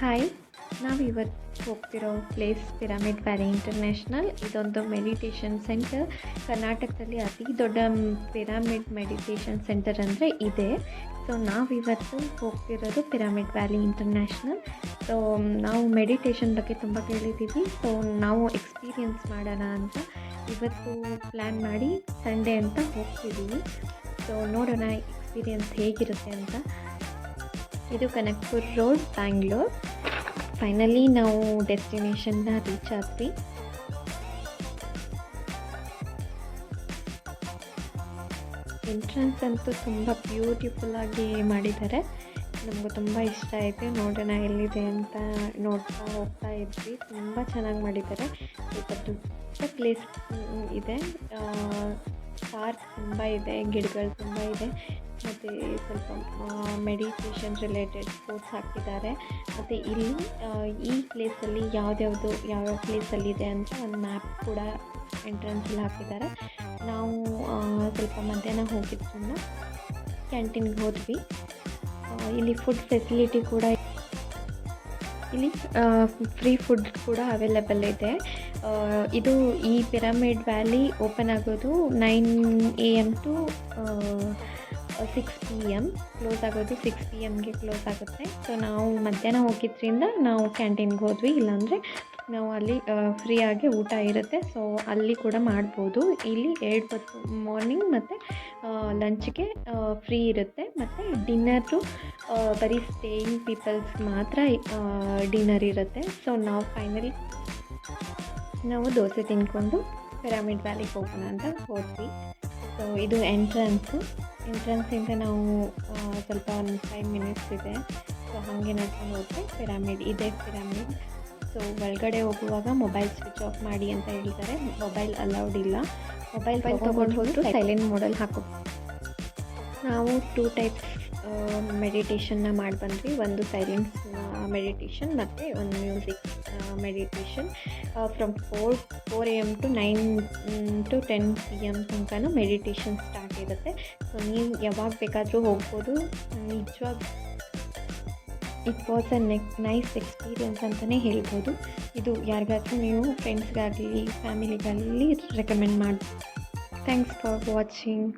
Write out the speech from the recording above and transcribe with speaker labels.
Speaker 1: Hi ನಾವು ಇವತ್ತು ಹೋಗ್ತಿರೋ ಪ್ಲೇಸ್ ಪಿರಾಮಿಡ್ ವ್ಯಾಲಿ ಇಂಟರ್ನ್ಯಾಷನಲ್ ಇದೊಂದು ಮೆಡಿಟೇಷನ್ ಸೆಂಟರ್ ಕರ್ನಾಟಕದಲ್ಲಿ ಅತಿ ದೊಡ್ಡ ಪಿರಾಮಿಡ್ ಮೆಡಿಟೇಷನ್ ಸೆಂಟರ್ ಅಂದರೆ ಇದೆ. ಸೊ ನಾವು ಇವತ್ತು ಹೋಗ್ತಿರೋದು ಪಿರಾಮಿಡ್ ವ್ಯಾಲಿ ಇಂಟರ್ನ್ಯಾಷನಲ್ ಸೊ ನಾವು ಮೆಡಿಟೇಷನ್ ಬಗ್ಗೆ ತುಂಬ ಕೇಳಿದ್ದೀವಿ ಸೊ ನಾವು ಎಕ್ಸ್ಪೀರಿಯನ್ಸ್ ಮಾಡೋಣ ಅಂತ ಇವತ್ತು ಪ್ಲ್ಯಾನ್ ಮಾಡಿ ಸಂಡೇ ಅಂತ ಹೋಗ್ತಿದ್ದೀವಿ ಸೊ ನೋಡೋಣ ಎಕ್ಸ್ಪೀರಿಯನ್ಸ್ ಹೇಗಿರುತ್ತೆ ಅಂತ. ಇದು ಕನಕ್ಪುರ್ ರೋಡ್ ಬ್ಯಾಂಗ್ಳೂರ್ ಫೈನಲಿ ನಾವು ಡೆಸ್ಟಿನೇಷನ್ನ ರೀಚ್ ಆದ್ವಿ. ಎಂಟ್ರೆನ್ಸ್ ಅಂತೂ ತುಂಬ ಬ್ಯೂಟಿಫುಲ್ಲಾಗಿ ಮಾಡಿದ್ದಾರೆ. ನಮಗೂ ತುಂಬ ಇಷ್ಟ ಆಯಿತು. ನೋಡೋಣ ಎಲ್ಲಿದೆ ಅಂತ ನೋಡ್ತಾ ಹೋಗ್ತಾ ಇದ್ವಿ. ತುಂಬ ಚೆನ್ನಾಗಿ ಮಾಡಿದ್ದಾರೆ. ಸ್ವಲ್ಪ ದೊಡ್ಡ ಪ್ಲೇಸ್ ಇದೆ. ಪಾರ್ಕ್ ತುಂಬ ಇದೆ, ಗಿಡಗಳು ತುಂಬ ಇದೆ. ಮತ್ತು ಸ್ವಲ್ಪ ಮೆಡಿಟೇಷನ್ ರಿಲೇಟೆಡ್ ಸ್ಪೋರ್ಟ್ಸ್ ಹಾಕಿದ್ದಾರೆ. ಮತ್ತು ಇಲ್ಲಿ ಈ ಪ್ಲೇಸಲ್ಲಿ ಯಾವ್ದ್ಯಾವುದು, ಯಾವ್ಯಾವ ಪ್ಲೇಸಲ್ಲಿದೆ ಅಂತ ಒಂದು ಮ್ಯಾಪ್ ಕೂಡ ಎಂಟ್ರೆನ್ಸಲ್ಲಿ ಹಾಕಿದ್ದಾರೆ. ನಾವು ಸ್ವಲ್ಪ ಮಧ್ಯಾಹ್ನ ಹೋಗಿದ್ದರಿಂದ ಕ್ಯಾಂಟೀನ್ಗೆ ಹೋದ್ವಿ. ಇಲ್ಲಿ ಫುಡ್ ಫೆಸಿಲಿಟಿ ಕೂಡ ಇಲ್ಲಿ ಫ್ರೀ ಫುಡ್ ಕೂಡ ಅವೈಲೇಬಲ್ ಇದೆ. ಇದು ಈ ಪಿರಮಿಡ್ ವ್ಯಾಲಿ ಓಪನ್ ಆಗೋದು nine A M to six P M close ಆಗೋದು ಸಿಕ್ಸ್ ಪಿ ಎಮ್ಗೆ ಕ್ಲೋಸ್ ಆಗುತ್ತೆ. ಸೊ ನಾವು ಮಧ್ಯಾಹ್ನ ಹೋಗಿದ್ರಿಂದ ನಾವು ಕ್ಯಾಂಟೀನ್ಗೆ ಹೋದ್ವಿ. ಇಲ್ಲಾಂದರೆ ನಾವು ಅಲ್ಲಿ ಫ್ರೀಯಾಗಿ ಊಟ ಇರುತ್ತೆ. ಸೊ ಅಲ್ಲಿ ಕೂಡ ಮಾಡ್ಬೋದು. ಇಲ್ಲಿ ಎರಡು ಹೊತ್ತು ಮಾರ್ನಿಂಗ್ ಮತ್ತು ಲಂಚ್ಗೆ ಫ್ರೀ ಇರುತ್ತೆ. ಮತ್ತು ಡಿನ್ನರು ಬರೀ ಸ್ಟೇಯಿಂಗ್ ಪೀಪಲ್ಸ್ ಮಾತ್ರ ಡಿನ್ನರ್ ಇರುತ್ತೆ. ಸೊ ನಾವು ಫೈನಲಿ ನಾವು ದೋಸೆ ತಿನ್ಕೊಂಡು ಪಿರಾಮಿಡ್ ವ್ಯಾಲಿಗೆ ಹೋಗೋಣ ಅಂತ ಹೋದ್ವಿ. ಸೊ ಇದು ಎಂಟ್ರೆನ್ಸು ಎಂಟ್ರೆನ್ಸಿಂದ ನಾವು ಸ್ವಲ್ಪ ಒಂದು ಫೈವ್ ಮಿನಿಟ್ಸ್ ಇದೆ. ಸೊ ಹಾಗೆ ನಡ್ಕೊಂಡು ಹೋದರೆ ಪಿರಾಮಿಡ್ ಇದೆ ಪಿರಾಮಿಡ್ ಸೊ ಒಳಗಡೆ ಹೋಗುವಾಗ ಮೊಬೈಲ್ ಸ್ವಿಚ್ ಆಫ್ ಮಾಡಿ ಅಂತ ಹೇಳ್ತಾರೆ. ಮೊಬೈಲ್ ಅಲೌಡ್ ಇಲ್ಲ. ಮೊಬೈಲ್ ತೊಗೊಂಡು ಹೋದರೆ ಸೈಲೆಂಟ್ ಮೋಡಲ್ಲಿ ಹಾಕೋ. ನಾವು ಟೂ ಟೈಪ್ಸ್ ಮೆಡಿಟೇಷನ್ನ ಮಾಡಿ ಬಂದ್ವಿ ಒಂದು ಸೈಲೆನ್ಸ್ ಮೆಡಿಟೇಷನ್ ಮತ್ತು ಒಂದು music meditation from four four A M to nine to ten P M ತನಕನೂ ಮೆಡಿಟೇಷನ್ ಸ್ಟಾರ್ಟ್ ಇರುತ್ತೆ. ಸೊ ನೀವು ಯಾವಾಗ ಬೇಕಾದರೂ ಹೋಗ್ಬೋದು. ನಿಜವಾಗ it was a neck nice experience ಅಂತಲೇ ಹೇಳ್ಬೋದು. ಇದು ಯಾರಿಗಾದರೂ ನೀವು ಫ್ರೆಂಡ್ಸ್ಗಾಗಲಿ ಫ್ಯಾಮಿಲಿಗಾಗಲಿ ರೆಕಮೆಂಡ್ ಮಾಡಿ ಥ್ಯಾಂಕ್ಸ್ ಫಾರ್ ವಾಚಿಂಗ್